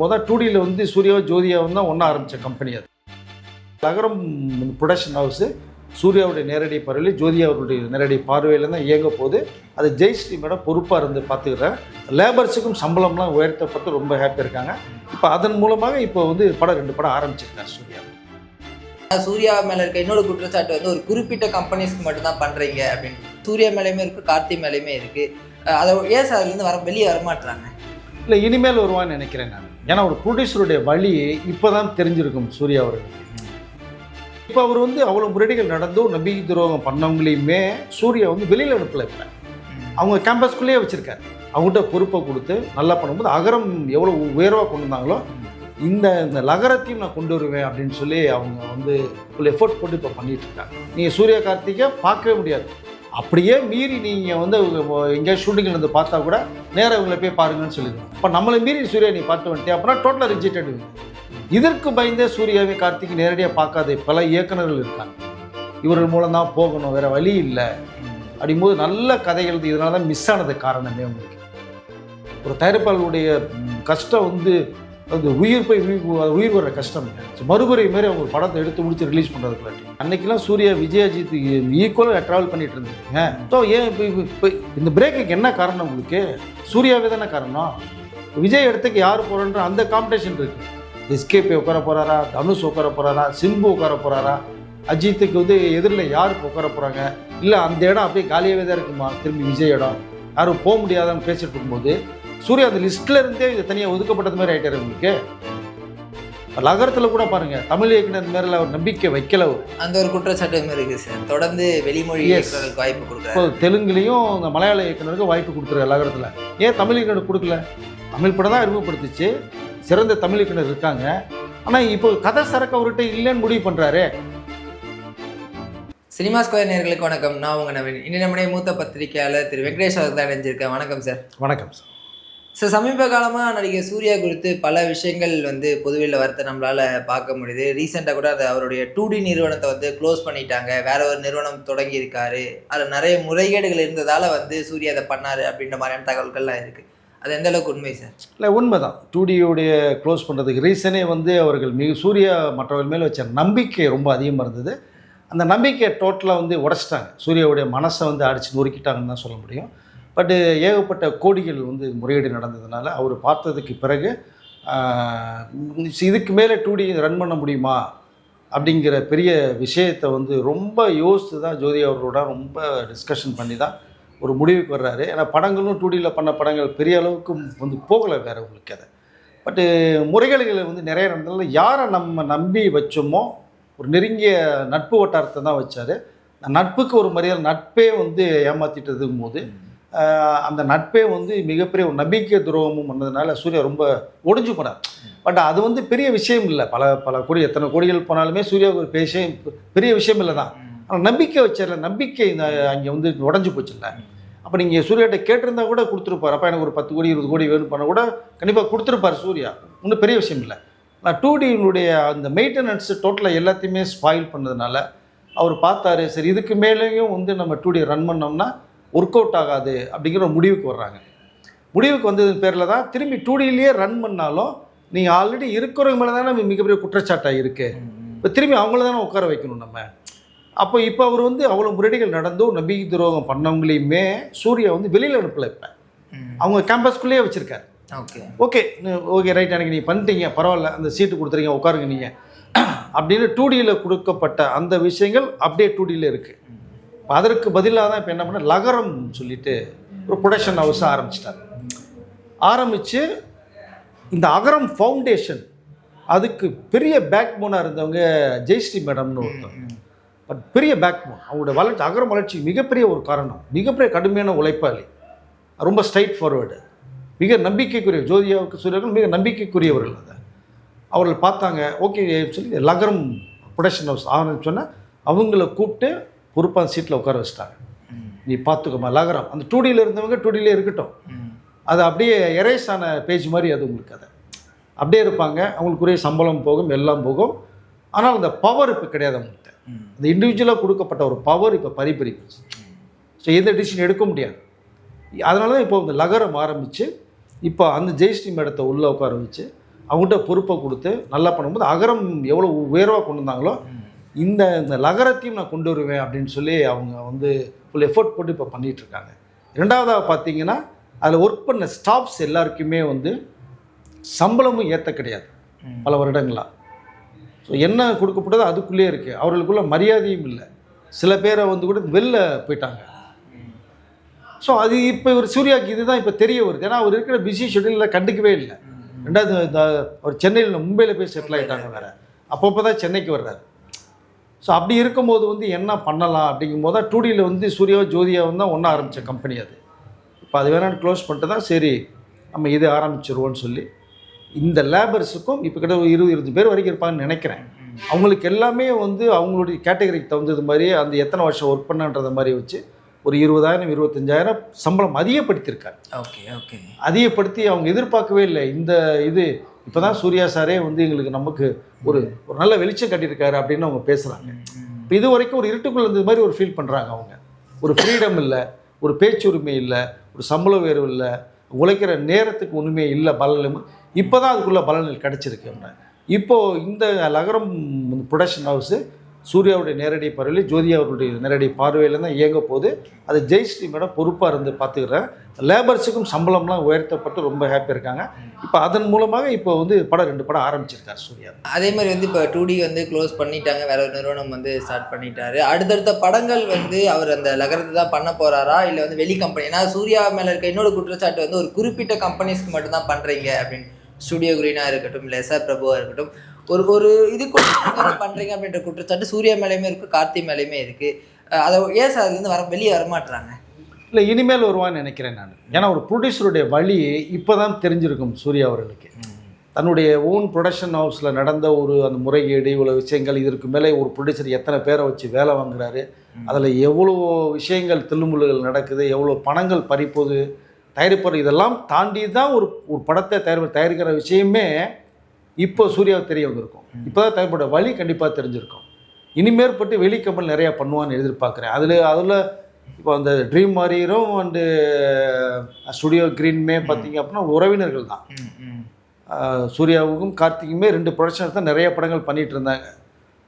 போது தான் டூடியில் வந்து சூர்யா ஜோதியாவும் தான் ஒன்றா ஆரம்பித்த கம்பெனி அது. நகரம் ப்ரொடக்ஷன் ஹவுஸு சூர்யாவுடைய நேரடி பார்வையில் அவருடைய நேரடி பார்வையில் தான் இயங்க போகுது. அது ஜெயஸ்ரீ மேடம் பொறுப்பாக இருந்து பார்த்துக்கிறேன் லேபர்ஸுக்கும் சம்பளம்லாம் உயர்த்தப்பட்டு ரொம்ப ஹாப்பியாக இருக்காங்க. இப்போ அதன் மூலமாக இப்போ வந்து படம் ரெண்டு படம் ஆரம்பிச்சிருக்காரு சூர்யா. சூர்யா மேல இருக்க இன்னொரு குற்றச்சாட்டு வந்து ஒரு குறிப்பிட்ட கம்பெனிஸ்க்கு மட்டும் தான் பண்றீங்க அப்படின்னு. சூர்யா மேலேயுமே இருக்கு கார்த்தி மேலேயுமே இருக்கு. அஹ் அதை ஏன் சார் அதுலேருந்து வர வெளியே வரமாட்டுறாங்க இல்லை இனிமேல் வருவான்னு நினைக்கிறேன் நான். ஏன்னா ஒரு ப்ரொடியூசருடைய வழி இப்போ தான் தெரிஞ்சிருக்கும் சூர்யா அவர்களுக்கு இப்போ அவர் வந்து அவ்வளோ முறைகள் நடந்தும் நம்பிக்கை துரோகம் பண்ணவங்களையுமே சூர்யா வந்து வெளியில் அனுப்பல இப்போ. அவங்க கேம்பஸ்குள்ளேயே வச்சுருக்காரு. அவங்ககிட்ட பொறுப்பை கொடுத்து நல்லா பண்ணும்போது அகரம் எவ்வளோ உயர்வாக கொண்டு வந்தாங்களோ இந்த இந்த லகரத்தையும் நான் கொண்டு வருவேன் அப்படின்னு சொல்லி அவங்க வந்து ஃபுல் எஃபோர்ட் போட்டு இப்போ பண்ணிட்டு இருக்காங்க. நீங்கள் சூர்யா கார்த்திகை பார்க்கவே முடியாது. அப்படியே மீறி நீங்கள் வந்து எங்கேயாவது ஷூட்டிங்கில் இருந்து பார்த்தா கூட நேராக இவங்களை போய் பாருங்கன்னு சொல்லிடுவோம் இப்போ நம்மளை மீறி சூர்யா நீ பார்த்து வந்துட்டே அப்படின்னா டோட்டலாக ரிஜெக்டட் இதற்கு பயந்தே சூர்யாவை கார்த்திக் நேரடியாக பார்க்காத பல இயக்குனர்கள் இருக்காங்க. இவர்கள் மூலம் தான் போகணும் வேறு வழி இல்லை. அப்படிங்கும்போது நல்ல கதைகள் இதனால தான் மிஸ் ஆனது காரணமே உங்களுக்கு. ஒரு தயாரிப்பாளருடைய கஷ்டம் வந்து அது உயிர் போய் உயிர் உயிர் வர்ற கஷ்டம். மறுபுறை மாரி அவங்க படத்தை எடுத்து முடிச்சு ரிலீஸ் பண்ணுறதுக்குள்ளாட்டி அன்னைக்கெல்லாம் சூர்யா விஜயஜித் ஈக்குவலாக ட்ராவல் பண்ணிட்டு இருந்தீங்க. ஸோ ஏன் இப்போ இப்போ இந்த பிரேக்குக்கு என்ன காரணம் உங்களுக்கு? சூர்யாவே தானே காரணம்? விஜய் இடத்துக்கு யார் போகிறோன்ற அந்த காம்படிஷன் இருக்கு. எஸ்கேபி உட்கார போகிறாரா தனுஷ் உட்கார போகிறாரா சிம்பு உட்கார போகிறாரா அஜித்துக்கு வந்து எதிரில் யார் உட்கார போகிறாங்க இல்லை அந்த இடம் அப்படியே காலியாகவே தான் இருக்குமா? திரும்பி விஜய் இடம். யாரும் போக முடியாதான்னு பேசிட்டு இருக்கும்போது சூர்யா அந்த லிஸ்ட்டில் இருந்தே இது தனியாக ஒதுக்கப்பட்டது மாதிரி ஆகிட்டாரு உங்களுக்கு லகரத்தில் கூட பாருங்க தமிழ் இயக்குனர் மேல ஒரு நம்பிக்கை வைக்கல அவர். அந்த ஒரு குற்றச்சாட்டும் இருக்கு சார். தொடர்ந்து வெளிமொழி Yes. இயக்குனர்களுக்கு வாய்ப்பு கொடுக்குறாரு. தெலுங்குலேயும் இந்த மலையாள இயக்குனருக்கு வாய்ப்பு கொடுத்துருக்காரு லகரத்தில் ஏன் தமிழ் இயக்குனர் கொடுக்கல? தமிழ் படம் தான் அறிமுகப்படுத்துச்சு. சிறந்த தமிழ் இயக்குனர் இருக்காங்க. ஆனால் இப்போ கதை சரக்கு அவர்கிட்ட இல்லைன்னு முடிவு பண்ணுறாரு சினிமா ஸ்கொயர் நேர்களுக்கு வணக்கம். நான் உங்க நவீன். இன்னும் நம்முடைய மூத்த பத்திரிகையாளர் திரு வெங்கடேஷ் அவர் தான் இணைஞ்சிருக்கேன் வணக்கம் சார். வணக்கம் சார். ஸோ சமீப காலமாக நடிகை சூர்யா குறித்து பல விஷயங்கள் வந்து பொதுவில் வரத்தை நம்மளால் பார்க்க முடியுது. ரீசெண்டாக கூட அது அவருடைய டூ டி நிறுவனத்தை வந்து க்ளோஸ் பண்ணிட்டாங்க. வேற ஒரு நிறுவனம் தொடங்கியிருக்காரு. அதில் நிறைய முறைகேடுகள் இருந்ததால் வந்து சூர்யா அதை பண்ணாரு அப்படின்ற மாதிரியான தகவல்கள்லாம் இருக்குது அது எந்த அளவுக்கு உண்மை சார் இல்லை உண்மைதான். டூடியோடைய க்ளோஸ் பண்ணுறதுக்கு ரீசனே வந்து அவர்கள் மிக சூர்யா மற்றவர்கள் மேலே வச்ச நம்பிக்கை ரொம்ப அதிகமாக இருந்தது. அந்த நம்பிக்கையை டோட்டலாக வந்து உடச்சிட்டாங்க. சூர்யாவுடைய மனசை வந்து அடித்து நொறுக்கிட்டாங்கன்னு தான் சொல்ல முடியும். பட்டு ஏகப்பட்ட கோடிகள் வந்து முறையீடு நடந்ததுனால அவர் பார்த்ததுக்கு பிறகு இதுக்கு மேலே டூடி ரன் பண்ண முடியுமா? அப்படிங்கிற பெரிய விஷயத்தை வந்து ரொம்ப யோசித்து தான் ஜோதி அவர்களோட ரொம்ப டிஸ்கஷன் பண்ணி தான் ஒரு முடிவுக்கு வர்றாரு. ஏன்னா படங்களும் டூடியில் பண்ண படங்கள் பெரிய அளவுக்கு வந்து போகலை வேறு உங்களுக்கு அதை. பட்டு முறைகேடுகளை வந்து நிறைய நடந்ததுனால யாரை நம்ம நம்பி வச்சோமோ ஒரு நெருங்கிய நட்பு வட்டாரத்தை தான் வச்சார். நட்புக்கு ஒரு மரியாதை நட்பே வந்து ஏமாற்றிட்டதுங்கும் போது அந்த நட்பே வந்து மிகப்பெரிய ஒரு நம்பிக்கை துரோகமும் பண்ணதுனால சூர்யா ரொம்ப ஒடிஞ்சு போனார். பட் அது வந்து பெரிய விஷயம் இல்லை. பல பல கோடி எத்தனை கோடிகள் போனாலுமே சூர்யாவுக்கு ஒரு பெரிய பெரிய விஷயம் இல்லை தான் ஆனால் நம்பிக்கை வச்சிடல நம்பிக்கை அங்கே வந்து உடஞ்சி போச்சுல்ல. அப்போ நீங்கள் சூர்யாட்ட கேட்டிருந்தா கூட கொடுத்துருப்பார். அப்போ எனக்கு ஒரு பத்து கோடி இருபது கோடி வேணும் பண்ண கூட கண்டிப்பாக கொடுத்துருப்பார் சூர்யா. ஒன்றும் பெரிய விஷயம் இல்லை. நான் டூ டியினுடைய அந்த மெயின்டெனன்ஸ் டோட்டலாக எல்லாத்தையுமே ஸ்பாயில் பண்ணதுனால அவர் பார்த்தாரு சரி இதுக்கு மேலேயும் வந்து நம்ம டூ டி ரன் பண்ணோம்னா ஒர்க் அவுட் ஆகாது அப்படிங்கிற ஒரு முடிவுக்கு வர்றாங்க. முடிவுக்கு வந்ததன் பேரில் தான் திரும்பி டூ டிலேயே ரன் பண்ணாலும் நீங்கள் ஆல்ரெடி இருக்கிறவங்க மேலே தானே மிகப்பெரிய குற்றச்சாட்டாக இருக்குது இப்போ திரும்பி அவங்கள தானே உட்கார வைக்கணும் நம்ம. அப்போ இப்போ அவர் வந்து அவ்வளோ முறைகள் நடந்தும் நம்பிக்கை துரோகம் பண்ணவங்களையுமே சூர்யா வந்து வெளியில் அனுப்பல இப்போ. அவங்க கேம்பஸ்குள்ளேயே வச்சுருக்காரு. ஓகே ஓகே ஓகே ரைட் எனக்கு நீங்கள் பண்ணிட்டீங்க பரவாயில்ல அந்த சீட்டு கொடுத்துறீங்க உட்காருங்க நீங்கள் அப்படின்னு டூ டியில் கொடுக்கப்பட்ட அந்த விஷயங்கள் அப்படியே டூ டியில் இருக்குது அதற்கு பதிலாக தான் இப்போ என்ன பண்ண லகரம் சொல்லிட்டு ஒரு ப்ரொடக்ஷன் ஹவுஸ் ஆரம்பிச்சிட்டார். ஆரம்பித்து இந்த அகரம் ஃபவுண்டேஷன் அதுக்கு பெரிய பேக் போனாக இருந்தவங்க ஜெயஸ்ரீ மேடம்னு ஒருத்தவங்க பட் பெரிய பேக் போன் அவங்களோட வளர்ச்சி அகரம் வளர்ச்சி மிகப்பெரிய ஒரு காரணம். மிகப்பெரிய கடுமையான உழைப்பாளி. ரொம்ப ஸ்ட்ரைட் ஃபார்வேர்டு மிக நம்பிக்கைக்குரிய ஜோதியாவுக்கு சூரியர்கள் மிக நம்பிக்கைக்குரியவர்கள் அதை. அவர்கள் பார்த்தாங்க ஓகே சொல்லி லகரம் ப்ரொடக்ஷன் ஹவுஸ் ஆரம்பிச்சோன்னே அவங்கள கூப்பிட்டு பொறுப்பான சீட்டில் உட்கார வச்சிட்டாங்க. நீ பார்த்துக்கோமா லகரம். அந்த டூ டியில் இருந்தவங்க டூ டிலே இருக்கட்டும். அது அப்படியே எரேஸ் ஆன பேஜ் மாதிரி அது உங்களுக்கு அதை. அப்படியே இருப்பாங்க. அவங்களுக்குரிய சம்பளம் போகும் எல்லாம் போகும். ஆனால் அந்த பவர் இப்போ கிடையாது அவங்கள்ட்ட. அந்த இண்டிவிஜுவலாக கொடுக்கப்பட்ட ஒரு பவர் இப்போ பறிபறி ஸோ எந்த டிசிஷன் எடுக்க முடியாது. அதனால தான் இப்போ இந்த லகரம் ஆரம்பித்து இப்போ அந்த ஜெயஸ்ரீ மேடத்தை உள்ளே உட்கார வச்சு அவங்ககிட்ட பொறுப்பை கொடுத்து நல்லா பண்ணும்போது அகரம் எவ்வளோ உயர்வாக கொண்டு வந்தாங்களோ இந்த இந்த லகரத்தையும் நான் கொண்டு வருவேன் அப்படின்னு சொல்லி அவங்க வந்து ஃபுல் எஃபோர்ட் போட்டு இப்போ பண்ணிட்டு இருக்காங்க ரெண்டாவதாக பார்த்தீங்கன்னா அதில் ஒர்க் பண்ண ஸ்டாஃப்ஸ் எல்லாருக்குமே வந்து சம்பளமும் ஏற்ற கிடையாது. பல வருடங்களா. ஸோ என்ன கொடுக்கப்பட்டதோ அதுக்குள்ளேயே இருக்குது அவர்களுக்குள்ள மரியாதையும் இல்லை. சில பேரை வந்து கூட வெளில போயிட்டாங்க. ஸோ அது இப்போ இவர் சூர்யாவுக்கு இதுதான் இப்போ தெரிய வருது. ஏன்னா அவர் இருக்கிற பிஸி ஷெட்யூலில் கண்டுக்கவே இல்லை. ரெண்டாவது இந்த அவர் சென்னையில் மும்பையில் போய் செட்டில் ஆகிட்டாங்க வேறு. அப்பப்போ தான் சென்னைக்கு வர்றாரு. ஸோ அப்படி இருக்கும்போது வந்து என்ன பண்ணலாம் அப்படிங்கும்போது தான் டூடியில் வந்து சூர்யாவோ ஜோதியாவும் தான் ஒன்றா ஆரம்பித்த கம்பெனி அது. இப்போ அது வேணான்னு க்ளோஸ் பண்ணிட்டு தான் சரி நம்ம இது ஆரம்பிச்சிருவோன்னு சொல்லி. இந்த லேபர்ஸுக்கும் இப்போ கிட்ட ஒரு இருபது இருபது பேர் வரைக்கும் இருப்பாங்கன்னு நினைக்கிறேன். அவங்களுக்கு எல்லாமே வந்து அவங்களுடைய கேட்டகரிக்கு தகுந்தது மாதிரி அந்த எத்தனை வருஷம் ஒர்க் பண்ணன்றத மாதிரி வச்சு ஒரு இருபதாயிரம் இருபத்தஞ்சாயிரம் சம்பளம் அதிகப்படுத்தியிருக்காரு ஓகே ஓகே அதிகப்படுத்தி அவங்க எதிர்பார்க்கவே இல்லை. இந்த இது இப்போ தான் சூர்யா சாரே வந்து எங்களுக்கு நமக்கு ஒரு ஒரு நல்ல வெளிச்சம் கட்டியிருக்காரு அப்படின்னு அவங்க பேசுகிறாங்க இப்போ இது வரைக்கும் ஒரு இருட்டுக்குள்ள இருந்தது மாதிரி ஒரு ஃபீல் பண்ணுறாங்க அவங்க. ஒரு ஃப்ரீடம் இல்லை ஒரு பேச்சுரிமை இல்லை ஒரு சம்பள உயர்வு இல்லை உழைக்கிற நேரத்துக்கு ஒன்றுமே இல்லை பலனும் இப்போ தான் அதுக்குள்ளே பலன்கள் கிடச்சிருக்கு அவங்க இப்போது இந்த லகரம் ப்ரொடக்ஷன் ஹவுஸு சூர்யாவுடைய நேரடி பார்வையில் ஜோதி அவர்களுடைய நேரடி பார்வையில் தான் இயங்க போது அது ஜெய்ஸ்ரீ மேடம் பொறுப்பாக இருந்து பார்த்துக்கிறேன் லேபர்ஸுக்கும் சம்பளம்லாம் உயர்த்தப்பட்டு ரொம்ப ஹாப்பியாக இருக்காங்க. இப்போ அதன் மூலமாக இப்போ வந்து படம் ரெண்டு படம் ஆரம்பிச்சிருக்காரு சூர்யா. அதே மாதிரி வந்து இப்போ டூ வந்து க்ளோஸ் பண்ணிட்டாங்க. வேற ஒரு நிறுவனம் வந்து ஸ்டார்ட் பண்ணிட்டாரு. அடுத்தடுத்த படங்கள் வந்து அவர் அந்த லகரத்தை தான் பண்ண போறாரா? இல்லை வந்து வெளி கம்பெனி ஏன்னா சூர்யா மேலே இருக்க இன்னொரு குற்றச்சாட்டு வந்து ஒரு குறிப்பிட்ட கம்பெனிஸ்க்கு மட்டும் தான் அப்படின்னு. ஸ்டுடியோ குரீனாக இருக்கட்டும் இல்லை எஸ்ஆர் இருக்கட்டும். ஒரு ஒரு இதுக்கு பண்றீங்க அப்படின்ற குற்றச்சாட்டு சூர்யா மேலேயுமே இருக்கு கார்த்தி மேலேயுமே இருக்கு. அஹ் அதை ஏன் சார் அதுலேருந்து வர வெளியே வரமாட்டுறாங்க இல்லை இனிமேல் வருவான்னு நினைக்கிறேன் நான். ஏன்னா ஒரு ப்ரொடியூசருடைய வழி இப்போ தான் தெரிஞ்சிருக்கும் சூர்யா அவர்களுக்கு. தன்னுடைய ஓன் ப்ரொடக்ஷன் ஹவுஸில் நடந்த ஒரு அந்த முறைகேடு இவ்வளோ விஷயங்கள் இதற்கு மேலே ஒரு ப்ரொடியூசர் எத்தனை பேரை வச்சு வேலை வாங்குறாரு அதில் எவ்வளோ விஷயங்கள் தில்லுமுல்லுகள் நடக்குது எவ்வளோ பணங்கள் பறிப்போது தயாரிப்பது இதெல்லாம் தாண்டி தான் ஒரு ஒரு படத்தை தயாரி தயாரிக்கிற விஷயமே இப்போ சூர்யாவுக்கு தெரிய வந்திருக்கும். இப்போ தான் தயாரிப்போட வழி கண்டிப்பாக தெரிஞ்சிருக்கும். இனிமேற்பட்டு வெளி கம்பெனி நிறையா பண்ணுவான்னு எதிர்பார்க்குறேன். அதில் அதில் இப்போ அந்த ட்ரீம் வாரியரும் அண்டு ஸ்டுடியோ க்ரீன்மே பார்த்தீங்க அப்படின்னா உறவினர்கள் தான். சூர்யாவுக்கும் கார்த்திக்குமே ரெண்டு ப்ரொடக்ஷன்ஸ் தான் நிறைய படங்கள் பண்ணிட்டு இருந்தாங்க.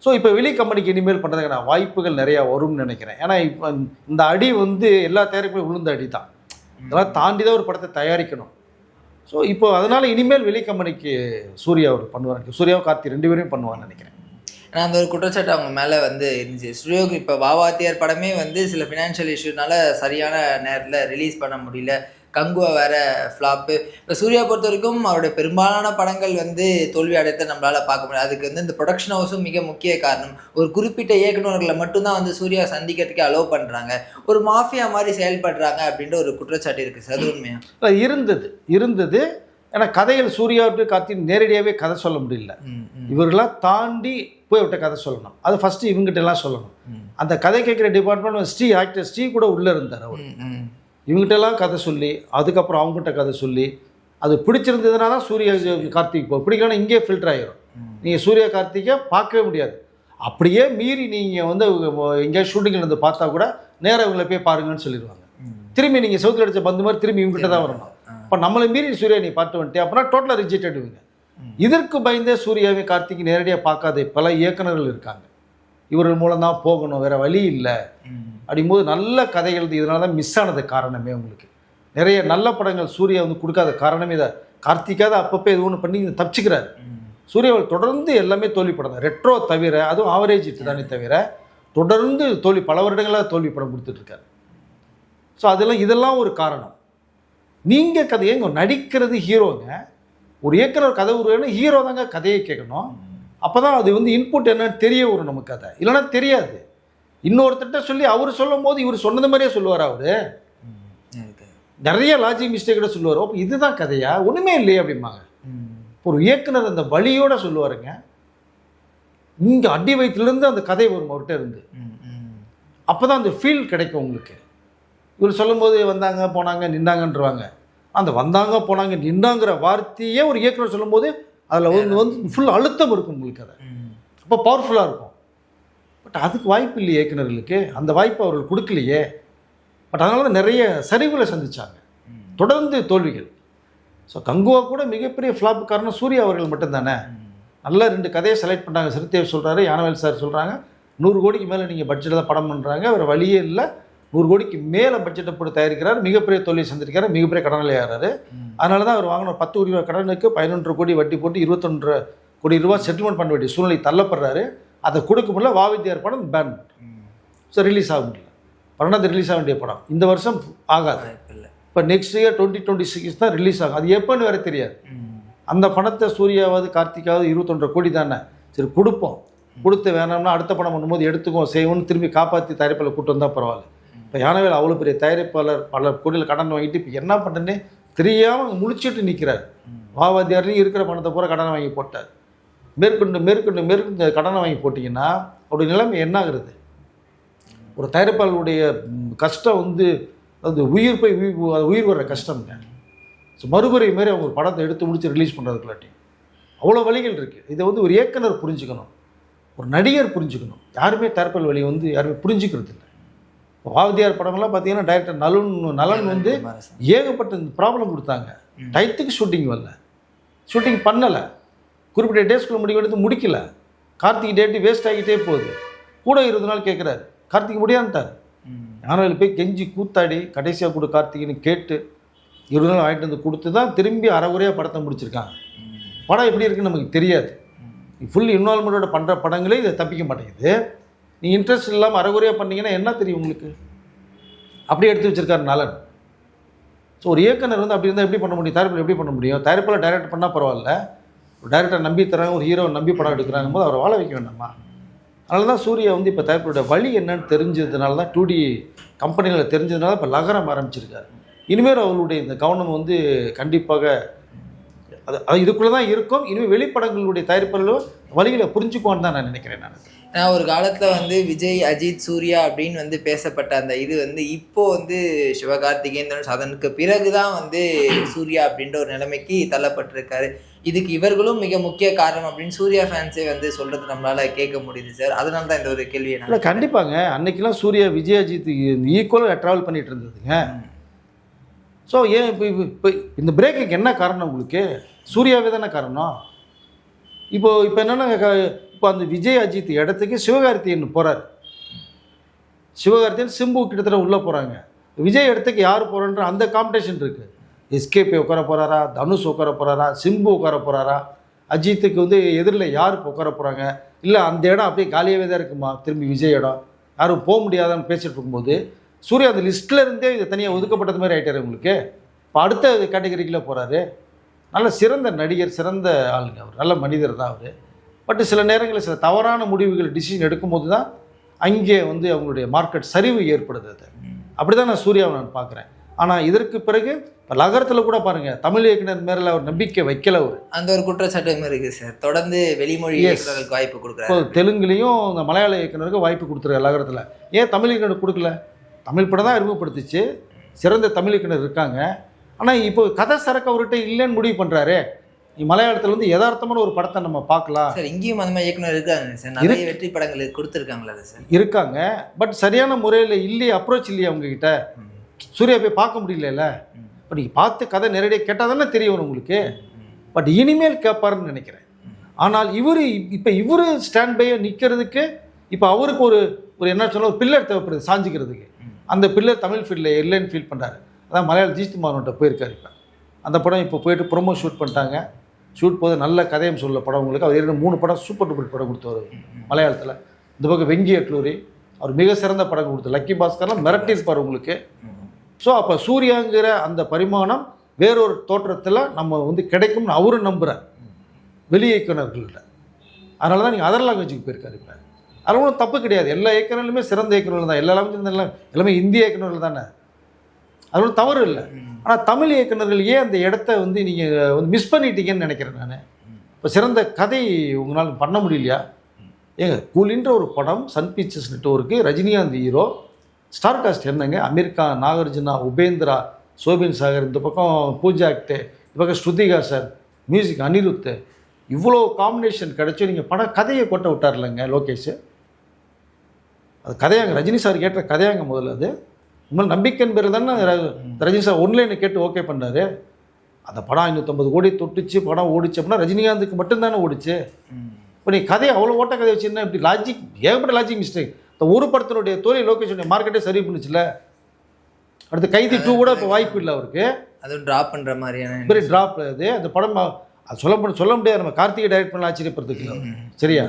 ஸோ இப்போ வெளி கம்பெனிக்கு இனிமேல் பண்ணுறதுக்கான வாய்ப்புகள் நிறையா வரும்னு நினைக்கிறேன். ஏன்னா இப்போ இந்த அடி வந்து எல்லா தயாரிப்பும் விழுந்த அடி தான் இதெல்லாம் தாண்டி தான் ஒரு படத்தை தயாரிக்கணும். ஸோ இப்போ அதனால் இனிமேல் வெளி கம்பெனிக்கு சூர்யா அவர் பண்ணுவார். சூர்யாவும் கார்த்தி ரெண்டு பேரும் பண்ணுவான்னு நினைக்கிறேன். ஏன்னா அந்த ஒரு குற்றச்சாட்டு அவங்க மேலே வந்து இருந்துச்சு. ஸ்டுடியோக்கு இப்போ வாவாத்தியார் படமே வந்து சில ஃபினான்ஷியல் இஷ்யூனால சரியான நேரத்தில் ரிலீஸ் பண்ண முடியல. கங்குவா வேற ஃப்ளாப்பு இப்போ சூர்யா பொறுத்த வரைக்கும் அவருடைய பெரும்பாலான படங்கள் வந்து தோல்வி அடைத்த நம்மளால பார்க்க முடியாது அதுக்கு வந்து இந்த ப்ரொடக்ஷன் ஹவுஸும் மிக முக்கிய காரணம். ஒரு குறிப்பிட்ட இயக்குநர்களை மட்டும்தான் வந்து சூர்யா சந்திக்கிறதுக்கு அலோவ் பண்ணுறாங்க ஒரு மாஃபியா மாதிரி செயல்படுறாங்க அப்படின்ற ஒரு குற்றச்சாட்டு இருக்குது சார் அது உண்மையா? இல்லை, இருந்தது. இருந்தது. ஏன்னா கதைகள் சூர்யாவுக்கு கார்த்தி நேரடியாகவே கதை சொல்ல முடியல. இவர்களாம் தாண்டி போய் அவர்கிட்ட கதை சொல்லணும். அது ஃபஸ்ட்டு இவங்ககிட்ட எல்லாம் சொல்லணும். அந்த கதை கேட்குற டிபார்ட்மெண்ட் ஸ்ரீ ஆக்டர் ஸ்ரீ கூட உள்ளே இருந்தார் அவர். இவங்ககிட்டலாம் கதை சொல்லி அதுக்கப்புறம் அவங்ககிட்ட கதை சொல்லி அது பிடிச்சிருந்ததுனா தான் சூர்யா கார்த்திக் போ பிடிக்கலன்னா இங்கேயே ஃபில்டர் ஆயிரும். நீங்கள் சூர்யா கார்த்திகை பார்க்கவே முடியாது. அப்படியே மீறி நீங்கள் வந்து எங்கேயா ஷூட்டிங்கில் இருந்து பார்த்தா கூட நேராக இவங்களை போய் பாருங்கன்னு சொல்லிடுவாங்க. திரும்பி நீங்கள் சவுத்தில் அடிச்ச பந்து மாதிரி திரும்பி இவங்ககிட்ட தான் வரணும். இப்போ நம்மளை மீறி சூர்யா நீ பார்த்து வந்துட்டே அப்படின்னா டோட்டலாக ரிஜெக்ட் ஆகிடுவீங்க இதற்கு பயந்தே சூர்யாவை கார்த்திக் நேரடியாக பார்க்காத பல இயக்குனர்கள் இருக்காங்க. இவர்கள் மூலம் தான் போகணும் வேறு வழி இல்லை. அப்படிங்கும்போது நல்ல கதைகள் இதனால தான் மிஸ் ஆனது காரணமே உங்களுக்கு. நிறைய நல்ல படங்கள் சூர்யா வந்து கொடுக்காத காரணமே தான் கார்த்திக்காத அப்பப்போ எது ஒன்று பண்ணி தப்பிச்சுக்கிறாரு. சூர்யாவில் தொடர்ந்து எல்லாமே தோல்வி படம் தான். ரெட்ரோ தவிர அதுவும் ஆவரேஜ் தானே தவிர தொடர்ந்து தோல்வி பல வருடங்களாக தோல்வி படம் கொடுத்துட்ருக்காரு. ஸோ அதெல்லாம் இதெல்லாம் ஒரு காரணம். நீங்கள் கதை ஏங்க நடிக்கிறது ஹீரோங்க ஒரு இயக்குனர் கதை உருவான ஹீரோ தாங்க கதையை கேட்கணும். அப்போ தான் அது வந்து இன்புட் என்னன்னு தெரிய வரும் நமக்கு கதை இல்லைன்னா தெரியாது. இன்னொருத்தட்ட சொல்லி அவர் சொல்லும் போது இவர் சொன்னது மாதிரியே சொல்லுவார் அவர். நிறைய லாஜிக் மிஸ்டேக்கோட சொல்லுவார். அப்போ இதுதான் கதையா? ஒன்றுமே இல்லையே அப்படிம்பாங்க. ஒரு இயக்குனர் அந்த வழியோட சொல்லுவாருங்க. இங்கே அடி வயிற்றுலேருந்து அந்த கதை வரும் அவர்கிட்ட இருந்து. அப்போ தான் அந்த ஃபீல் கிடைக்கும் உங்களுக்கு. இவர் சொல்லும்போது வந்தாங்க போனாங்க நின்னாங்கன்றவாங்க. அந்த வந்தாங்க போனாங்க நின்னாங்கிற வார்த்தையே ஒரு இயக்குனர் சொல்லும்போது அதில் வந்து வந்து ஃபுல் அழுத்தம் இருக்கும் உங்களுக்கு அதை. அப்போ பவர்ஃபுல்லாக இருக்கும். பட் அதுக்கு வாய்ப்பு இல்லையே இயக்குனர்களுக்கு அந்த வாய்ப்பு அவர்கள் கொடுக்கலையே. பட் அதனால தான் நிறைய சரிவுகளை சந்திச்சாங்க. தொடர்ந்து தோல்விகள். ஸோ கங்குவா கூட மிகப்பெரிய ஃப்ளாப் காரணம் சூர்யா அவர்கள் மட்டும்தானே? நல்ல ரெண்டு கதையை செலக்ட் பண்ணாங்க. சிறுத்தேவ் சொல்கிறாரு யானவேல் சார் சொல்கிறாங்க நூறு கோடிக்கு மேலே நீங்கள் பட்ஜெட்டில் தான் படம் பண்ணுறாங்க வேறு வழியே இல்லை. நூறு கோடிக்கு மேலே பட்ஜெட்டை போட்டு தயாரிக்கிறார் மிகப்பெரிய தொழிலை சந்திருக்காரு மிகப்பெரிய கடனில் ஆகிறாரு அதனால தான் அவர் வாங்கின பத்து கோடி ரூபாய் கடனுக்கு பதினொன்று கோடி வட்டி போட்டு இருபத்தொன்று கோடி ரூபாய் செட்டில்மெண்ட் பண்ண வேண்டிய சூழ்நிலை தள்ளப்படுறாரு. அதை கொடுக்க முடியல வாவித்தியார் படம் பேன் ஸோ ரிலீஸ் ஆக முடியல. பன்னெண்டாவது ரிலீஸ் ஆக வேண்டிய படம். இந்த வருஷம் ஆகாது. வாய்ப்பில்லை இப்போ next year twenty twenty six தான் ரிலீஸ் ஆகும். அது எப்போன்னு வேற தெரியாது. அந்த பணத்தை சூர்யாவது கார்த்திகாவது இருபத்தொன்றரை கோடி தானே. சரி கொடுப்போம். கொடுத்து வேணாம்னா அடுத்த படம் பண்ணும்போது எடுத்துக்குவோம் செய்வோம்னு திரும்பி காப்பாற்றி தயாரிப்பாளர் கூட்டு வந்தால் பரவாயில்ல. இப்போ யானவேல் அவ்வளோ பெரிய தயாரிப்பாளர் பல கோடியில் கடன் வாங்கிட்டு இப்போ என்ன பண்ணுறேன்னு தெரியாமல் முழிச்சிட்டு நிற்கிறார் வாவாதியார்லையும் இருக்கிற பணத்தை பூரா கடனை வாங்கி போட்டார். மேற்கொண்டு மேற்கொண்டு மேற்கொண்டு கடனை வாங்கி போட்டிங்கன்னா அவருடைய நிலைமை என்ன ஆகுறது ஒரு தயாரிப்பாளருடைய கஷ்டம் வந்து அது உயிர் போய் உயிர் உயிர் வர்ற கஷ்டம்ங்க ஸோ மறுபடியும் மாரி அவங்க ஒரு படத்தை எடுத்து முடித்து ரிலீஸ் பண்ணுறதுக்குள்ளாட்டி அவ்வளோ வழிகள் இருக்குது இதை வந்து ஒரு இயக்குனர் புரிஞ்சுக்கணும். ஒரு நடிகர் புரிஞ்சுக்கணும். யாருமே தரப்பல் வழி வந்து யாருமே புரிஞ்சுக்கிறது இல்லை வாவதியார் படம்லாம் பார்த்தீங்கன்னா டைரக்டர் நலன் நலன் வந்து. ஏகப்பட்ட ப்ராப்ளம் கொடுத்தாங்க. டயத்துக்கு ஷூட்டிங் வரல. ஷூட்டிங் பண்ணலை. குறிப்பிட்ட டேஸ்க்குள்ள முடிவு எடுத்து முடிக்கல. கார்த்திக் டேட்டு வேஸ்ட் ஆகிட்டே போகுது. கூட இருபது நாள் கேட்குறாரு கார்த்திக் முடியான்ட்டார். ம். யானையில் போய் கெஞ்சி கூத்தாடி கடைசியாக கொடு கார்த்திக்னு கேட்டு இருபது நாள் வாங்கிட்டு வந்து கொடுத்து தான் திரும்பி அறகுறையாக படத்தை முடிச்சிருக்காங்க. படம் எப்படி இருக்குன்னு நமக்கு தெரியாது. ஃபுல் இன்வால்மெண்ட்டோட பண்ணுற படங்களே இதை தப்பிக்க மாட்டேங்குது. நீ இன்ட்ரெஸ்ட் இல்லாமல் அறகுறையாக பண்ணீங்கன்னா என்ன தெரியும் உங்களுக்கு? அப்படியே எடுத்து வச்சிருக்காரு நலன். ஸோ ஒரு இயக்குனர் வந்து அப்படி இருந்தால் எப்படி பண்ண முடியும்? தயாரிப்பில் எப்படி பண்ண முடியும்? தயாரிப்பில் டைரக்ட் பண்ணால் பரவாயில்ல. ஒரு டைரக்டர் நம்பி தராங்க ஒரு ஹீரோவை நம்பி படம் எடுக்கிறாங்க போது அவரை வாழ வைக்க வேண்டாமா? அதனால தான் சூர்யா வந்து இப்போ தயாரிப்போட வழி என்னன்னு தெரிஞ்சதுனால தான் டூ டி தெரிஞ்சதுனால இப்போ லகரம் ஆரம்பிச்சிருக்காரு. இனிமேல் அவருடைய இந்த கவனம் வந்து கண்டிப்பாக அது அது இதுக்குள்ளே தான் இருக்கும். இனிமேல் வெளிப்படங்களுடைய தயாரிப்பாளர்களும் வழிகளை புரிஞ்சுக்குவான்னு தான் நான் நினைக்கிறேன் நான். நான் ஒரு காலத்துல வந்து விஜய் அஜித் சூர்யா அப்படின்னு வந்து பேசப்பட்ட அந்த இது வந்து இப்போ வந்து சிவகார்த்திகேயன் அதனுக்கு பிறகுதான் வந்து சூர்யா அப்படின்ற ஒரு நிலைமைக்கு தள்ளப்பட்டிருக்காரு. இதுக்கு இவர்களும் மிக முக்கிய காரணம் அப்படின்னு சூர்யா ஃபேன்ஸே வந்து சொல்றது நம்மளால கேட்க முடியுது சார் அதனால தான் இந்த ஒரு கேள்வியை நான் இல்லை கண்டிப்பாங்க. அன்னைக்கெல்லாம் சூர்யா விஜய் அஜித் ஈக்குவலாக ட்ராவல் பண்ணிட்டு இருந்ததுங்க. ஸோ ஏன் இப்போ இப்போ இந்த பிரேக்குக்கு என்ன காரணம் உங்களுக்கு? சூர்யாவே தானே காரணம்? இப்போ இப்போ என்னென்னா இப்போ அந்த விஜய் அஜித் இடத்துக்கு சிவகார்த்தியன் போகிறார் சிவகார்த்தியன் சிம்பு கிட்டத்தட்ட உள்ளே போகிறாங்க விஜய் இடத்துக்கு யார் போகிறன்ற அந்த காம்படிஷன் இருக்குது எஸ்கேபி உட்கார போகிறாரா தனுஷ் உட்கார போகிறாரா சிம்பு உட்கார போகிறாரா அஜித்துக்கு வந்து எதிரில் யார் இப்போ உட்கார போகிறாங்க இல்லை அந்த இடம் அப்படியே காலியாகவே தான் இருக்குமா? திரும்பி விஜய் இடம். யாரும் போக முடியாதான்னு பேசிகிட்டு இருக்கும்போது சூர்யா அந்த லிஸ்ட்டில் இருந்தே இது தனியாக ஒதுக்கப்பட்டது மாதிரி ஆகிட்டார் உங்களுக்கு இப்போ அடுத்த கேட்டகரிக்குள்ளே போகிறாரு நல்ல சிறந்த நடிகர் சிறந்த ஆளுங்க அவர். நல்ல மனிதர் தான் அவர். பட் சில நேரங்களில் சில தவறான முடிவுகள் டிசிஷன் எடுக்கும்போது தான் அங்கே வந்து அவங்களுடைய மார்க்கெட் சரிவு ஏற்படுது அது. அப்படி தான் நான் சூர்யாவை நான் பார்க்குறேன். ஆனால் இதற்கு பிறகு இப்போ லகரத்தில் கூட பாருங்கள் தமிழ் இயக்குனர் மேலே அவர் நம்பிக்கை வைக்கல அவர். அந்த ஒரு குற்றச்சாட்டும் இருக்கு சார். தொடர்ந்து வெளிமொழி Yes. இயக்குநர்களுக்கு வாய்ப்பு கொடுக்குறாரு. தெலுங்குலேயும் இந்த மலையாள இயக்குனருக்கு வாய்ப்பு கொடுத்துருக்காரு லகரத்தில் ஏன் தமிழ் இயக்குனர் கொடுக்கல? தமிழ் படம் தான் அறிமுகப்படுத்துச்சு. சிறந்த தமிழ் இயக்குனர் இருக்காங்க. ஆனால் இப்போ கதை சரக்கு அவர்கிட்ட இல்லைன்னு முடிவு பண்ணுறாரு மலையாளத்தில் வந்து யதார்த்தமான ஒரு படத்தை நம்ம பார்க்கலாம். சார் இங்கேயும் அந்த மாதிரி இயக்குனர் இருக்காங்க சார். நிறைய வெற்றி படங்களுக்கு கொடுத்துருக்காங்களா சார்? இருக்காங்க. பட் சரியான முறையில் இல்லையே அப்ரோச் இல்லையே அவங்கக்கிட்ட சூர்யா போய் பார்க்க முடியலல்ல இப்போ நீங்கள் பார்த்து கதை நேரடியாக கேட்டால் தானே தெரிய வரும் உங்களுக்கு பட் இனிமேல் கேட்பாருன்னு நினைக்கிறேன். ஆனால் இவர் இப்போ இவர் ஸ்டாண்ட் பையை நிற்கிறதுக்கு இப்போ அவருக்கு ஒரு ஒரு என்ன சொல்ல ஒரு பில்லர் தேவைப்படுது சாஞ்சிக்கிறதுக்கு. அந்த பில்லர் தமிழ் ஃபீல்டில் இல்லைன்னு ஃபீல் பண்ணுறாரு அதான் மலையாள ஜீஸ்ட் மாறன்ட்ட போயிருக்காரு இப்போ. அந்த படம் இப்போ போயிட்டு ப்ரொமோ ஷூட் பண்ணிட்டாங்க. ஷூட் போது நல்ல கதையம் சொல்ல படம் உங்களுக்கு. அவர் இரண்டு மூணு படம் சூப்பர் டூப்பர் படம் கொடுத்தவர் மலையாளத்தில். இந்த பக்கம் வெங்கி அட்லூரி அவர் மிக சிறந்த படம் கொடுத்து லக்கி பாஸ்கர்லாம் மிரட்டியிருப்பார் உங்களுக்கு. ஸோ அப்போ சூர்யாங்கிற அந்த பரிமாணம் வேறொரு தோற்றத்தில் நம்ம வந்து கிடைக்கும்னு அவரும் நம்புகிறார் வெளி இயக்குநர்கள்ட்ட. அதனால தான் நீங்கள் அதர் லாங்குவேஜுக்கு போயிருக்காரு இப்போ. அதில் ஒன்றும் தப்பு கிடையாது. எல்லா இயக்குநர்களுமே சிறந்த இயக்குநர்கள் தான். எல்லா லாங்குவேஜ் எல்லாமே இந்திய இயக்குனர்கள் தானே. அது ஒன்றும் தவறு இல்லை. ஆனால் தமிழ் இயக்குநர்கள் ஏன் அந்த இடத்த வந்து நீங்கள் வந்து மிஸ் பண்ணிட்டீங்கன்னு நினைக்கிறேன் நான். இப்போ சிறந்த கதை உங்களால் பண்ண முடியலையா? ஏங்க கூலின்ற ஒரு படம் Sun Pictures network Rajinikanth hero star cast என்னங்க? அமீர்கா நாகார்ஜுனா உபேந்திரா சோபின் சாகர் இந்த பக்கம் பூஜா ஆக்டே இந்த பக்கம் ஸ்ருதிகா சார் மியூசிக் அனிருத். இவ்வளோ காம்பினேஷன் கிடைச்சி நீங்கள் படம் கதையை கொட்ட விட்டார்லங்க லோகேஷ். அது கதையாங்க ரஜினி சார் கேட்ட கதையாங்க முதல்ல அது. உங்கள் நம்பிக்கையின் பேர் தானே ரஜினி சார் ஒன்லைனை கேட்டு ஓகே பண்ணாரு. அந்த படம் ஐநூற்றம்பது கோடி தொட்டுச்சு படம் ஓடிச்சு அப்படின்னா ரஜினிகாந்துக்கு மட்டும்தானே ஓடிச்சு. இப்போ நீ கதையை அவ்வளோ ஓட்ட கதை வச்சுருந்தா இப்படி லாஜிக் ஏகப்பட்ட லாஜிக் மிஸ்டேக் இந்த ஒரு படத்தினுடைய தோழி லோகேஷனுடைய மார்க்கெட்டே சரி பண்ணுச்சுல. அடுத்து கைதி டூ கூட இப்போ வாய்ப்பு இல்லை அவருக்கு. அதுவும் ட்ராப் பண்ற மாதிரியான பெரிய ட்ராப் அது. அந்த படம் அது சொல்ல முடியும் சொல்ல முடியாது. நம்ம கார்த்திகை டைரக்ட் பண்ண ஆச்சரியப்படுறதுக்கு. சரியா?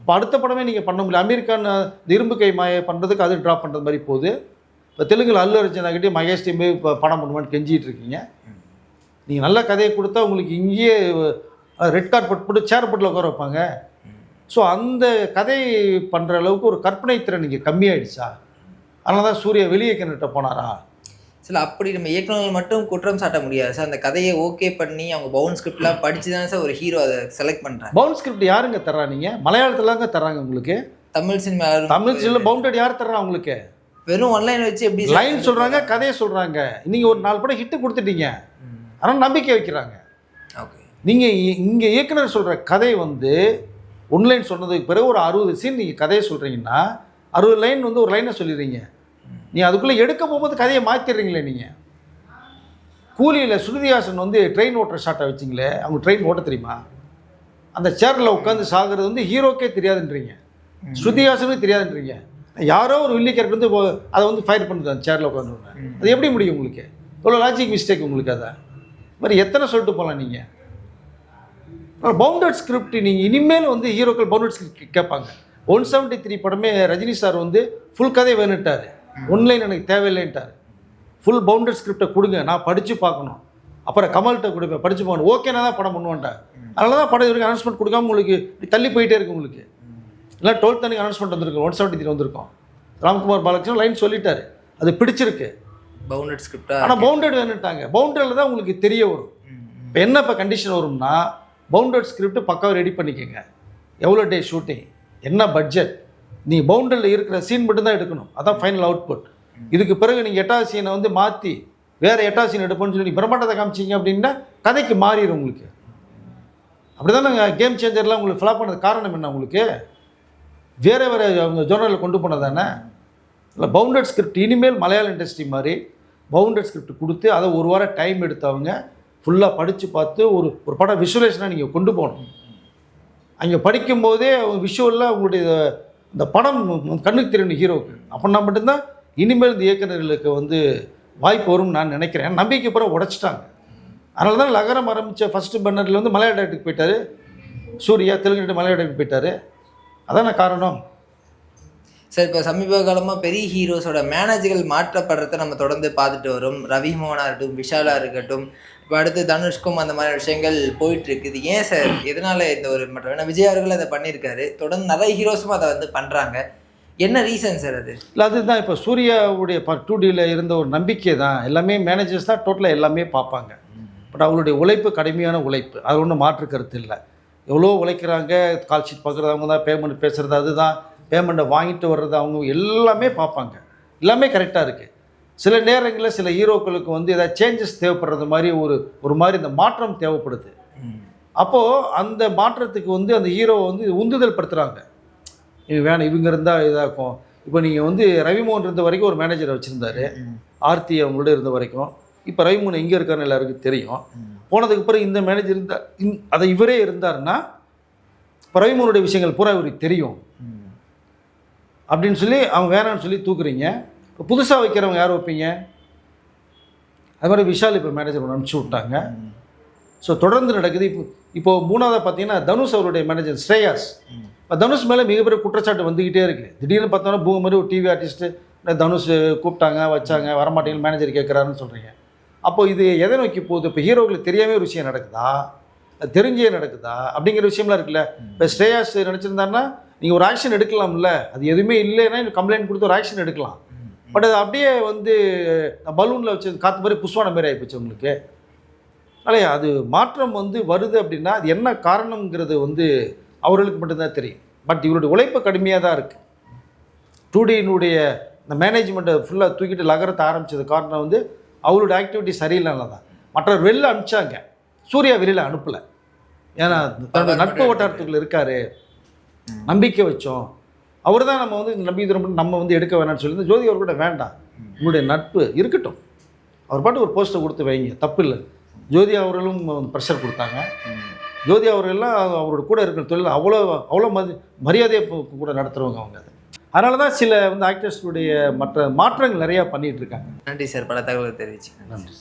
இப்போ அடுத்த படமே நீங்கள் பண்ண முடியல. இந்த இரும்பு கை மாய பண்ணுறதுக்கு அது ட்ராப் பண்ணுறது மாதிரி போகுது. இப்போ தெலுங்குல அல்லு அர்ஜுனாகிட்டே மகேஷ் டீம் இப்போ படம் பண்ணுவான்னு கெஞ்சிட்டு இருக்கீங்க நீங்கள் நல்ல கதையை கொடுத்தா உங்களுக்கு இங்கேயே ரெட் கார்பெட் போட்டு சேர் போட்டில் உட்கார வைப்பாங்க. ஸோ அந்த கதை பண்ணுற அளவுக்கு ஒரு கற்பனை திறன் இங்கே கம்மியாயிடுச்சா? அதனால தான் சூர்யா வெளியே கிணட்ட போனாரா? சில அப்படி நம்ம இயக்குநர்கள் மட்டும் குற்றம் சாட்ட முடியாது. சார் அந்த கதையை ஓகே பண்ணி அவங்க பவுன் ஸ்கிரிப்ட்லாம் படிச்சு தானே சார் ஒரு ஹீரோ அதை செலக்ட் பண்றாங்க பவுன் ஸ்கிரிப்ட் யாருங்க தர்றா நீங்கள் மலையாளத்துலங்க தர்றாங்க உங்களுக்கு? தமிழ் சினிமா தமிழ் சில பவுண்டட் யார் தர்றா உங்களுக்கு? வெறும் ஒன்லைன் வச்சு எப்படி லைன் சொல்கிறாங்க கதையை சொல்கிறாங்க நீங்கள் ஒரு நாலு படம் ஹிட்டு கொடுத்துட்டீங்க. ஆனால் நம்பிக்கை வைக்கிறாங்க. ஓகே. நீங்கள் இங்கே இயக்குனர் சொல்கிற கதை வந்து ஒன்லைன் சொன்னதுக்கு பிறகு ஒரு அறுபது சீன் நீங்கள் கதையை சொல்கிறீங்கன்னா அறுபது லைன் வந்து ஒரு லைனை சொல்லிடுறீங்க. நீ அதுக்குள்ளே எடுக்க போகும்போது கதையை மாற்றிடுறீங்களே நீங்கள் கூலியில் ஸ்ருதிஹாசன் வந்து ட்ரெயின் ஓட்டுற ஷாட்டை வச்சிங்களே அவங்க ட்ரெயின் ஓட்ட தெரியுமா? அந்த சேரில் உட்காந்து சாகிறது வந்து ஹீரோக்கே தெரியாதுன்றீங்க. ஸ்ருதிஹாசனுக்கு தெரியாதுன்றீங்க. யாரோ ஒரு வில்லி கேரக்டர் வந்து அதை வந்து ஃபயர் அந்த சேரில் உட்காந்து அது எப்படி முடியும் உங்களுக்கு? இவ்வளோ லாஜிக் மிஸ்டேக் உங்களுக்கு அதை? இது மாதிரி எத்தனை சொல்லிட்டு போகலாம் நீங்கள் பவுண்டட் ஸ்கிரிப்ட் நீங்கள் இனிமேல் வந்து ஹீரோக்கள் பவுண்டட் ஸ்கிரிப்ட் கேட்பாங்க. ஒன் செவன்ட்டி த்ரீ படமே ரஜினி சார் வந்து ஃபுல் கதை வேணுட்டார். ஒன்லைன் எனக்கு தேவையில்லைன்ட்டார். ஃபுல் பவுண்டட் ஸ்கிரிப்டை கொடுங்க நான் படித்து பார்க்கணும். அப்புறம் கமல்கிட்ட கொடுப்பேன் படித்து பார்க்கணும். ஓகேனா தான் படம் பண்ணுவேன்ட்டார். அதனால தான் படம் வரைக்கும் அனௌன்ஸ்மெண்ட் கொடுக்காம உங்களுக்கு தள்ளி போயிட்டே இருக்கு உங்களுக்கு. இல்லை டுவெல்த் அன்னைக்கு அனௌன்ஸ்மெண்ட் வந்திருக்கு. ஒன் செவன்ட்டி த்ரீ வந்திருக்கோம். ராம்குமார் பாலகிருஷ்ணன் லைன் சொல்லிட்டாரு. அது பிடிச்சிருக்கு. பவுண்டட் ஸ்கிரிப்டா ஆனால் பவுண்டட் வேணுட்டாங்க பவுண்டரில் தான் உங்களுக்கு தெரிய வரும். இப்போ என்ன இப்போ கண்டிஷன் வரும்னா பவுண்டட் ஸ்கிரிப்ட் பக்காவாக ரெடி பண்ணிக்கோங்க. எவ்வளோ டே ஷூட்டிங் என்ன பட்ஜெட் நீ பவுண்டரில் இருக்கிற சீன் மட்டும் தான் எடுக்கணும். அதான் ஃபைனல் அவுட்புட் இதுக்கு பிறகு நீங்கள் எட்டாவது சீனை வந்து மாற்றி வேறு எட்டாவது சீன் எடுப்போம்னு சொல்லி பிரம்மாண்டத்தை காமிச்சிங்க அப்படின்னா கதைக்கு மாறிடும் உங்களுக்கு. அப்படி தான் கேம் சேஞ்சர்லாம் உங்களுக்கு ஃபிளாப் பண்ணது காரணம் என்ன உங்களுக்கு? வேறு வேறு அவங்க ஜோனலில் கொண்டு போனதானே இல்லை பவுண்டட் ஸ்கிரிப்ட் இனிமேல் மலையாள இண்டஸ்ட்ரி மாதிரி பவுண்டட் ஸ்கிரிப்ட் கொடுத்து அதை ஒரு வாரம் டைம் எடுத்தவங்க ஃபுல்லாக படித்து பார்த்து ஒரு ஒரு படம் விஷுவலேஷனாக நீங்கள் கொண்டு போகணும். அங்கே படிக்கும்போதே விஷுவலில் உங்களுடைய இந்த படம் கண்ணுக்கு திரும்ப ஹீரோவுக்கு அப்படின்னா மட்டும்தான் இனிமேல் இந்த இயக்குநர்களுக்கு வந்து வாய்ப்பு வரும்னு நான் நினைக்கிறேன். நம்பிக்கை பிறகு உடைச்சிட்டாங்க. அதனால தான் லகரம் ஆரம்பித்த ஃபஸ்ட்டு பன்னரில் வந்து மலையாள டேரக்டருக்கு போயிட்டார். சூர்யா தெலுங்கு மலையாள டேரக்டருக்கு போயிட்டார். அதான காரணம்? சார் இப்போ சமீப காலமாக பெரிய ஹீரோஸோட மேனேஜர்கள் மாற்றப்படுறத நம்ம தொடர்ந்து பார்த்துட்டு வரோம். ரவி மோகனா இருக்கட்டும் விஷாலா இருக்கட்டும் இப்போ அடுத்து தனுஷ்கும் அந்த மாதிரி விஷயங்கள் போயிட்டு இருக்குது ஏன் சார் எதனால இந்த ஒரு மாற்றம் ஏன்னா விஜய் அவர்கள் அதை பண்ணியிருக்காரு. தொடர்ந்து நிறைய ஹீரோஸும் அதை வந்து பண்ணுறாங்க என்ன ரீசன் சார் அது? இல்லை அதுதான். இப்போ சூர்யாவுடைய டூ டியில் இருந்த ஒரு நம்பிக்கை தான். எல்லாமே மேனேஜர்ஸ் தான் டோட்டலாக எல்லாமே பார்ப்பாங்க. பட் அவங்களுடைய உழைப்பு கடுமையான உழைப்பு. அது ஒன்றும் மாற்று கருத்து இல்லை. எவ்வளோ உழைக்கிறாங்க கால் ஷீட் பார்க்குறது அவங்க தான் பேமெண்ட் பேசுகிறது அதுதான் பேமெண்ட்டை வாங்கிட்டு வர்றது அவங்க எல்லாமே பார்ப்பாங்க. எல்லாமே கரெக்டாக இருக்குது சில நேரங்களில் சில ஹீரோக்களுக்கு வந்து ஏதாவது சேஞ்சஸ் தேவைப்படுறது மாதிரி ஒரு ஒரு மாதிரி இந்த மாற்றம் தேவைப்படுது. அப்போது அந்த மாற்றத்துக்கு வந்து அந்த ஹீரோவை வந்து உந்துதல் படுத்துகிறாங்க இது வேணும் இவங்க இருந்தால் இதாகும் இப்போ நீங்கள் வந்து ரவிமோகன் இருந்த வரைக்கும் ஒரு மேனேஜரை வச்சுருந்தாரு. ஆர்த்தி அவங்களோட இருந்த வரைக்கும். இப்போ ரவிமோகன் எங்கே இருக்காருன்னு எல்லாருக்கும் தெரியும். போனதுக்கு பிறகு இந்த மேனேஜர் இருந்தால் இந் அதை இவரே இருந்தாருன்னா பிரவிமனுடைய விஷயங்கள் பூரா இவருக்கு தெரியும். அப்படின்னு சொல்லி அவங்க வேணான்னு சொல்லி தூக்குறீங்க. இப்போ புதுசாக வைக்கிறவங்க யார் வைப்பீங்க? அது மாதிரி விஷால் இப்போ மேனேஜர் ஒன்று அனுப்பிச்சி விட்டாங்க. ஸோ தொடர்ந்து நடக்குது. இப்போ இப்போ மூணாவதாக பார்த்தீங்கன்னா தனுஷ் அவருடைய மேனேஜர் ஸ்ரேயாஸ். இப்போ தனுஷ் மேலே மிகப்பெரிய குற்றச்சாட்டு வந்துக்கிட்டே இருக்குது திடீர்னு பார்த்தோன்னா பூ மாதிரி ஒரு டிவி ஆர்டிஸ்ட்டு தனுஷ் கூப்பிட்டாங்க வச்சாங்க வரமாட்டேங்குது மேனேஜர் கேட்குறாருன்னு சொல்கிறீங்க அப்போ இது எதை நோக்கி போகுது? இப்போ ஹீரோக்களுக்கு தெரியாமே ஒரு விஷயம் நடக்குதா? அது தெரிஞ்சே நடக்குதா? அப்படிங்கிற விஷயம்லாம் இருக்குல்ல. இப்போ ஸ்ரேயாஸ் நினச்சிருந்தாருன்னா நீங்கள் ஒரு ஆக்ஷன் எடுக்கலாம்ல. அது எதுவுமே இல்லைன்னா கம்ப்ளைண்ட் கொடுத்து ஒரு ஆக்ஷன் எடுக்கலாம். பட் அது அப்படியே வந்து பலூனில் வச்சு காற்று மாதிரி புஷ்வான மாதிரி ஆகிப்போச்சு உங்களுக்கு இல்லையா? அது மாற்றம் வந்து வருது அப்படின்னா அது என்ன காரணங்கிறது வந்து அவர்களுக்கு மட்டும்தான் தெரியும். பட் இவருடைய உழைப்பு கடுமையாக தான் இருக்குது டூ டியினுடைய இந்த மேனேஜ்மெண்ட்டை ஃபுல்லாக தூக்கிட்டு லகரத்தை ஆரம்பிச்சது காரணம் வந்து அவருடைய ஆக்டிவிட்டி சரியில்லைனால தான் மற்றவர் வெளில அனுப்பிச்சாங்க. சூர்யா வெளியில் அனுப்பலை. ஏன்னா தன்னோட நட்பு வட்டாரத்துக்குள்ள இருக்காரு. நம்பிக்கை வச்சோம். அவர் தான் நம்ம வந்து நம்பி திரும்ப நம்ம வந்து எடுக்க வேணாம்னு சொல்லி ஜோதி அவர் கூட வேண்டாம். உங்களுடைய நட்பு இருக்கட்டும். அவர் பாட்டு ஒரு போஸ்ட்டை கொடுத்து வைங்க. தப்பு இல்லை ஜோதி அவர்களும் ப்ரெஷர் கொடுத்தாங்க. ஜோதி அவர்கள்லாம் அவரோட கூட இருக்கிற தொழில் அவ்வளோ அவ்வளோ மதி மரியாதையை கூட நடத்துகிறவங்க அவங்க அது. அதனால தான் சில வந்து ஆக்டர்ஸுடைய மற்ற மாற்றங்கள் நிறையா பண்ணிகிட்டு இருக்காங்க. நன்றி சார். பல தகவல் தெரிவிச்சு நன்றி